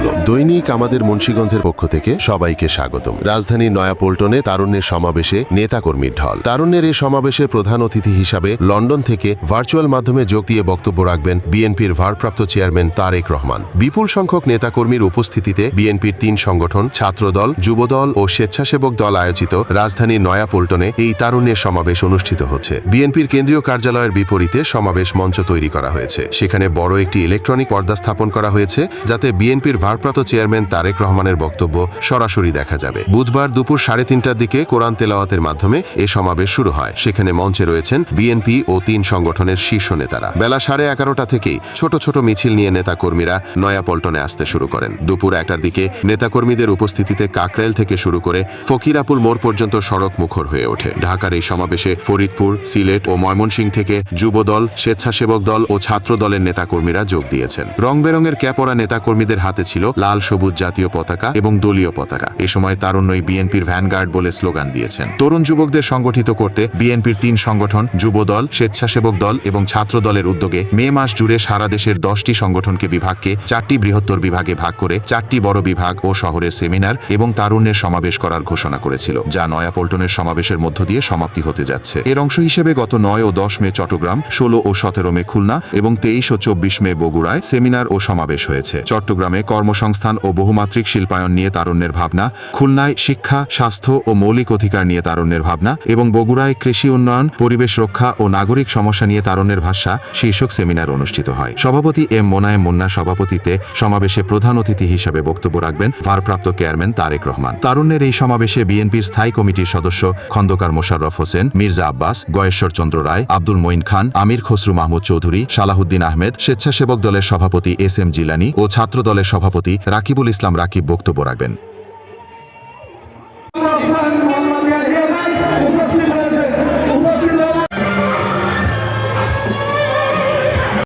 মূল্য দৈনিক আমাদের মুন্সীগঞ্জের পক্ষ থেকে সবাইকে স্বাগতম। রাজধানীর নয়াপল্টনে তারুণ্যের সমাবেশে নেতাকর্মীর ঢল। তারুণ্যের এই সমাবেশে প্রধান অতিথি হিসাবে লন্ডন থেকে ভার্চুয়াল মাধ্যমে যোগ দিয়ে বক্তব্য রাখবেন বিএনপির ভারপ্রাপ্ত চেয়ারম্যান তারেক রহমান। বিপুল সংখ্যক নেতাকর্মীর উপস্থিতিতে বিএনপির তিন সংগঠন, ছাত্রদল, যুবদল ও স্বেচ্ছাসেবক দল আয়োজিত রাজধানীর নয়াপল্টনে এই তারুণ্যের সমাবেশ অনুষ্ঠিত হচ্ছে। বিএনপির কেন্দ্রীয় কার্যালয়ের বিপরীতে সমাবেশ মঞ্চ তৈরি করা হয়েছে। সেখানে বড় একটি ইলেকট্রনিক পর্দা স্থাপন করা হয়েছে, যাতে বিএনপির ভারপ্রাপ্ত চেয়ারম্যান তারেক রহমানের বক্তব্য সরাসরি দেখা যাবে। বুধবার দুপুর সাড়ে তিনটার দিকে কোরআন তেলাওয়াতের মাধ্যমে এ সমাবেশ শুরু হয়। সেখানে মঞ্চে রয়েছেন বিএনপি ও তিন সংগঠনের শীর্ষ নেতারা। বেলা সাড়ে এগারোটা থেকেই ছোট ছোট মিছিল নিয়ে নেতাকর্মীরা নয়াপল্টনে আসতে শুরু করেন। দুপুর একটার দিকে নেতাকর্মীদের উপস্থিতিতে কাকরাইল থেকে শুরু করে ফকিরাপুল মোড় পর্যন্ত সড়ক মুখর হয়ে ওঠে। ঢাকার এই সমাবেশে ফরিদপুর, সিলেট ও ময়মনসিংহ থেকে যুবদল, স্বেচ্ছাসেবক দল ও ছাত্র দলের নেতাকর্মীরা যোগ দিয়েছেন। রং বেরঙের ক্যাপরা নেতাকর্মীদের হাতে ছিল লাল, সবুজ জাতীয় পতাকা এবং দলীয় পতাকা। এ সময় তারুণ্যই বিএনপির ভ্যানগার্ড বলে স্লোগান দিয়েছেন। তরুণ যুবকদের সংগঠিত করতে বিএনপির তিন সংগঠন, যুবদল, স্বেচ্ছাসেবক দল এবং ছাত্র দলের উদ্যোগে মে মাস জুড়ে সারা দেশের দশটি সংগঠনকে বিভাগকে চারটি বৃহত্তর বিভাগে ভাগ করে চারটি বড় বিভাগ ও শহরের সেমিনার এবং তারুণ্যের সমাবেশ করার ঘোষণা করেছিল, যা নয়াপল্টনের সমাবেশের মধ্য দিয়ে সমাপ্তি হতে যাচ্ছে। এর অংশ হিসেবে গত নয় ও দশ মে চট্টগ্রাম, ষোলো ও সতেরো মে খুলনা এবং তেইশ ও চব্বিশ মে বগুড়ায় সেমিনার ও সমাবেশ হয়েছে। চট্টগ্রামে কর্মসংস্থান ও বহুমাত্রিক শিল্পায়ন নিয়ে তারুণ্যের ভাবনা, খুলনায় শিক্ষা, স্বাস্থ্য ও মৌলিক অধিকার নিয়ে তারুণ্যের ভাবনা এবং বগুড়ায় কৃষি উন্নয়ন, পরিবেশ রক্ষা ও নাগরিক সমস্যা নিয়ে তারুণ্যের ভাষা শীর্ষক সেমিনার অনুষ্ঠিত হয়। সভাপতি এম মোনায়েম মুন্নার সভাপতিতে সমাবেশে প্রধান অতিথি হিসাবে বক্তব্য রাখবেন ভারপ্রাপ্ত চেয়ারম্যান তারেক রহমান। তারুণ্যের এই সমাবেশে বিএনপির স্থায়ী কমিটির সদস্য খন্দকার মোশাররফ হোসেন, মির্জা আব্বাস, গয়েশ্বর চন্দ্র রায়, আব্দুল মঈন খান, আমির খসরু মাহমুদ চৌধুরী, সালাহুদ্দিন আহমেদ, স্বেচ্ছাসেবক দলের সভাপতি এস এম জিলানি ও ছাত্র দলের সভাপতি রাকিবুল ইসলাম রাকিব বক্তব্য রাখবেন।